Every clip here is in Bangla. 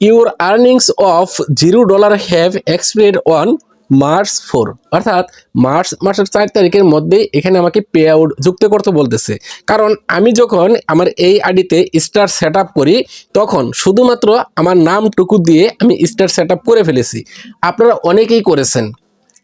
Your earnings of zero dollar have expired on March four অর্থাৎ মার্চ মাসের চার তারিখের মধ্যেই এখানে আমাকে পে আউট যুক্ত করতে বলতেছে। কারণ আমি যখন আমার এই আইডিতে স্টার সেট করি, তখন শুধুমাত্র আমার নামটুকু দিয়ে আমি স্টার সেট করে ফেলেছি। আপনারা অনেকেই করেছেন।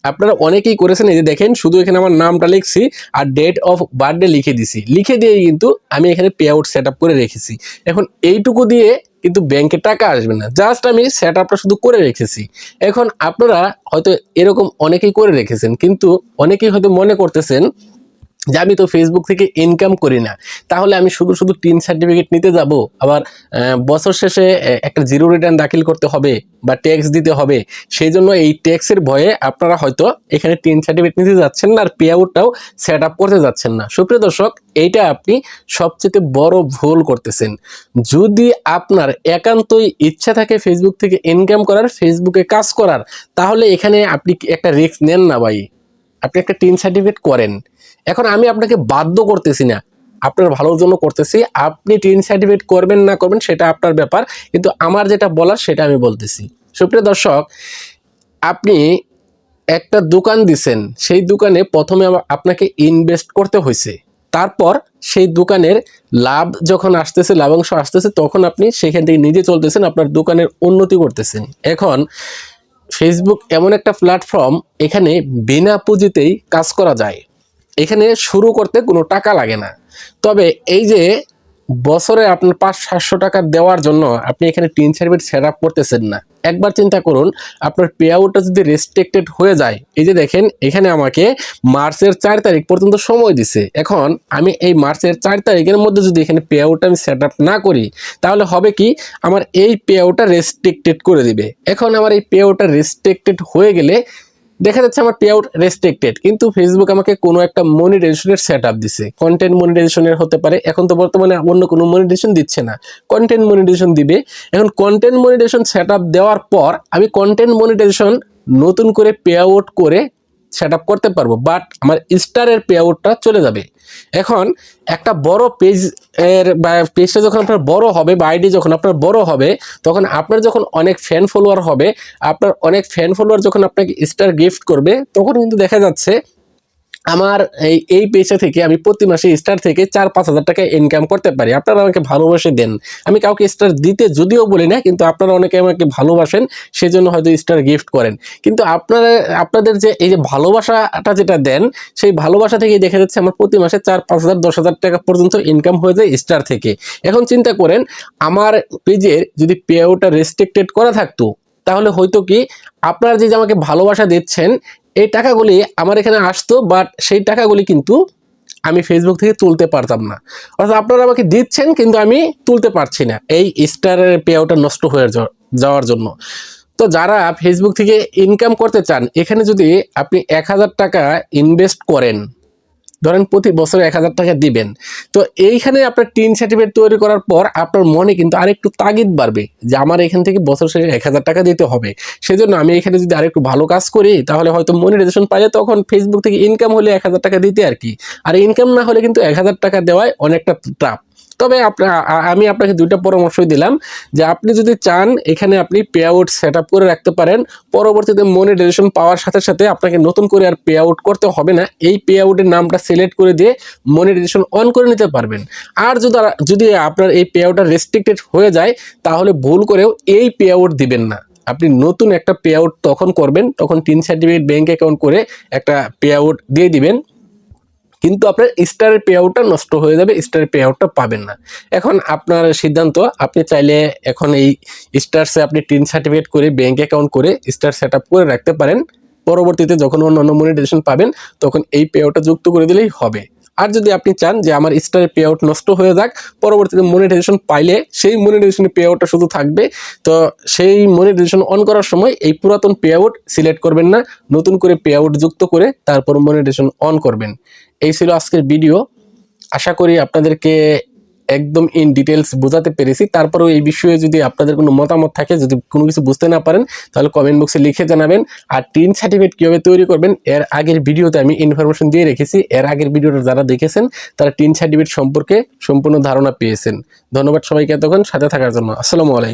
আপনারা অনেকেই করেছেন, এই যে দেখেন, শুধু এখানে আমার নামটা লিখছি আর ডেট অফ বার্থডে লিখে দিছি। লিখে দিয়ে কিন্তু আমি এখানে পে আউট সেট করে রেখেছি। এখন এইটুকু দিয়ে কিন্তু ব্যাংকে টাকা আসবে না। জাস্ট আমি সেট আপটা শুধু করে রেখেছি। এখন আপনারা হয়তো এরকম অনেকেই করে রেখেছেন, কিন্তু অনেকেই হয়তো মনে করতেছেন যে আমি তো ফেসবুক থেকে ইনকাম করি না, তাহলে আমি শুধু শুধু টিন সার্টিফিকেট নিতে যাব, আবার বছর শেষে একটা জিরো রিটার্ন দাখিল করতে হবে বা ট্যাক্স দিতে হবে, সেই জন্য এই ট্যাক্সের ভয়ে আপনারা হয়তো এখানে টিন সার্টিফিকেট নিতে যাচ্ছেন না আর পে আউটটাও সেট আপ করতে যাচ্ছেন না। সুপ্রিয় দর্শক, এইটা আপনি সবচেয়ে বড় ভুল করতেছেন। যদি আপনার একান্তই ইচ্ছা থাকে ফেসবুক থেকে ইনকাম করার ফেসবুকে কাজ করার, তাহলে এখানে আপনি একটা রিস্ক নেন না ভাই। আপনি একটা টিন সার্টিফিকেট করেন। এখন আমি আপনাকে বাধ্য করতেছি না। আপনার ভালোর জন্য করতেছি। আপনি টিন সার্টিফিকেট করবেন না করবেন সেটা আপনার ব্যাপার। কিন্তু আমার যেটা বলার সেটা আমি বলতেছি। সুপ্রিয় দর্শক, আপনি একটা দোকান দিছেন। সেই দোকানে প্রথমে আপনাকে ইনভেস্ট করতে হয়েছে তারপর সেই দোকানের লাভ যখন আসতেছে, লাভাংশ আসতেছে, তখন আপনি সেখান থেকে নিজে চলতেছেন, আপনার দোকানের উন্নতি করতেছেন। এখন ফেসবুক এমন একটা প্ল্যাটফর্ম এখানে বিনা পুঁজিতেই কাজ করা যায়। এখানে শুরু করতে কোনো টাকা লাগে না। তবে এই যে বছরে আপনার পাঁচ, সাতশো টাকা দেওয়ার জন্য আপনি এখানে টিন সার্ভিস সেট আপ করতেছেন না। একবার চিন্তা করুন, আপনার পে আউটটা যদি রেস্ট্রিক্টেড হয়ে যায়, এই যে দেখেন, এখানে আমাকে মার্চের চার তারিখ পর্যন্ত সময় দিছে। এখন আমি এই মার্চের চার তারিখের মধ্যে যদি এখানে পে আউটটা আমি সেট আপ না করি, তাহলে হবে কি, আমার এই পে আউটটা রেস্ট্রিক্টেড করে দিবে। এখন আমার এই পে আউটটা রেস্ট্রিক্টেড হয়ে গেলে দেখা যাচ্ছে আমার পে আউট রেস্ট্রিক্টেড কিন্তু ফেসবুক আমাকে কোনো একটা মনিটাইজেশনের সেট আপ দিছে। কন্টেন্ট মনিটাইজেশনের হতে পারে, এখন তো বর্তমানে অন্য কোনো মনিটাইজেশন দিচ্ছে না। কন্টেন্ট মনিটাইজেশন দিবে, এখন কন্টেন্ট মনিটাইজেশন সেট আপ দেওয়ার পর আমি কন্টেন্ট মনিটাইজেশন নতুন করে পে আউট করে সেট আপ করতে পারব বাট আমার স্টারের পে আউটটা চলে যাবে। এখন একটা বড় পেজ এর বা পেজটা যখন আপনার বড় হবে বা আইডি যখন আপনার বড় হবে, তখন আপনার যখন অনেক ফ্যান ফলোয়ার হবে, আপনার অনেক ফ্যান ফলোয়ার যখন আপনাকে স্টার গিফট করবে, তখন কিন্তু দেখা যাচ্ছে আমার এই এই পেশা থেকে আমি প্রতি মাসে স্টার থেকে চার, পাঁচ হাজার টাকা ইনকাম করতে পারি। আপনারা আমাকে ভালোবাসে দেন। আমি কাউকে স্টার দিতে যদিও বলি না, কিন্তু আপনারা অনেকে আমাকে ভালোবাসেন, সেজন্য হয়তো স্টার গিফট করেন। কিন্তু আপনারা, আপনাদের যে, এই যে ভালোবাসাটা যেটা দেন, সেই ভালোবাসা থেকেই দেখা যাচ্ছে আমার প্রতি মাসে চার, পাঁচ হাজার, দশ হাজার টাকা পর্যন্ত ইনকাম হয়ে যায় স্টার থেকে। এখন চিন্তা করেন, আমার পেজের যদি পে রেস্ট্রিক্টেড করা থাকতো, তাহলে হয়তো কি আপনারা যে আমাকে ভালোবাসা দিচ্ছেন এই টাকাগুলি আমার এখানে আসতো বাট সেই টাকাগুলি কিন্তু আমি ফেসবুক থেকে তুলতে পারতাম না। অর্থাৎ আপনারা আমাকে দিচ্ছেন, কিন্তু আমি তুলতে পারছি না। এই স্টারের পে আউটটা নষ্ট হয়ে যাওয়া- যাওয়ার জন্য। তো যারা ফেসবুক থেকে ইনকাম করতে চান, এখানে যদি আপনি এক হাজার টাকা ইনভেস্ট করেন ধরেন প্রতি বছরে এক হাজার টাকা দিবেন। তো এইখানে আপনার টিন সার্টিফিকেট তৈরি করার পর আপনার মনে কিন্তু আরেকটু তাগিদ বাড়বে যে আমার এখান থেকে বছর শেষে এক হাজার টাকা দিতে হবে। সেজন্য আমি এখানে যদি আরেকটু ভালো কাজ করি, তাহলে হয়তো মনিটাইজেশন পাইলে তখন ফেসবুক থেকে ইনকাম হলে এক হাজার টাকা দিতে আর কি। আর ইনকাম না হলে কিন্তু এক হাজার টাকা দেওয়ায় অনেকটা টাফ তবে আমি আপনাকে দুইটা পরামর্শ দিলাম যে আপনি যদি চান এখানে আপনি পে আউট সেট করে রাখতে পারেন, পরবর্তীতে মনি মনিটাইজেশন পাওয়ার সাথে সাথে আপনাকে নতুন করে আর পে আউট করতে হবে না। এই পে আউটের নামটা সিলেক্ট করে দিয়ে মনি মনিটাইজেশন অন করে নিতে পারবেন। আর যদি যদি আপনার এই পে আউটটা রেস্ট্রিক্টেড হয়ে যায়, তাহলে ভুল করেও এই পে আউট দিবেন না। আপনি নতুন একটা পে আউট তখন করবেন, তখন তিন সার্টিফিকেট ব্যাঙ্ক অ্যাকাউন্ট করে একটা পে আউট দিয়ে দিবেন। কিন্তু আপনার স্টারের পে আউটটা নষ্ট হয়ে যাবে স্টারের পে আউটটা পাবেন না। এখন আপনার সিদ্ধান্ত, আপনি চাইলে এখন এই স্টারসে আপনি টিন সার্টিফিকেট করে ব্যাঙ্ক অ্যাকাউন্ট করে স্টার সেট করে রাখতে পারেন। পরবর্তীতে যখন অন্য অন্য মনিটাইজেশন পাবেন, তখন এই পে আউটটা যুক্ত করে দিলেই হবে। আর যদি আপনি চান যে আমার স্টারের পে আউট নষ্ট হয়ে যাক, পরবর্তীতে মনিটাইজেশন পাইলে সেই মনিটাইজেশনের পে আউটটা শুধু থাকবে। তো সেই মনিটাইজেশন অন করার সময় এই পুরাতন পে আউট সিলেক্ট করবেন না, নতুন করে পে আউট যুক্ত করে তারপর মনিটাইজেশন অন করবেন। এই ছিল আজকের ভিডিও আশা করি আপনাদেরকে একদম ইন ডিটেলস বোঝাতে পেরেছি। তারপরেও এই বিষয়ে যদি আপনাদের কোনো মতামত থাকে, যদি কোনো কিছু বুঝতে না পারেন, তাহলে কমেন্ট বক্সে লিখে জানাবেন। আর টিন সার্টিফিকেট কীভাবে তৈরি করবেন, এর আগের ভিডিওতে আমি ইনফরমেশন দিয়ে রেখেছি। এর আগের ভিডিওটা যারা দেখেছেন, তারা টিন সার্টিফিকেট সম্পর্কে সম্পূর্ণ ধারণা পেয়েছেন। ধন্যবাদ সবাইকে এতক্ষণ। সাথে থাকার জন্য আসসালামু আলাইকুম।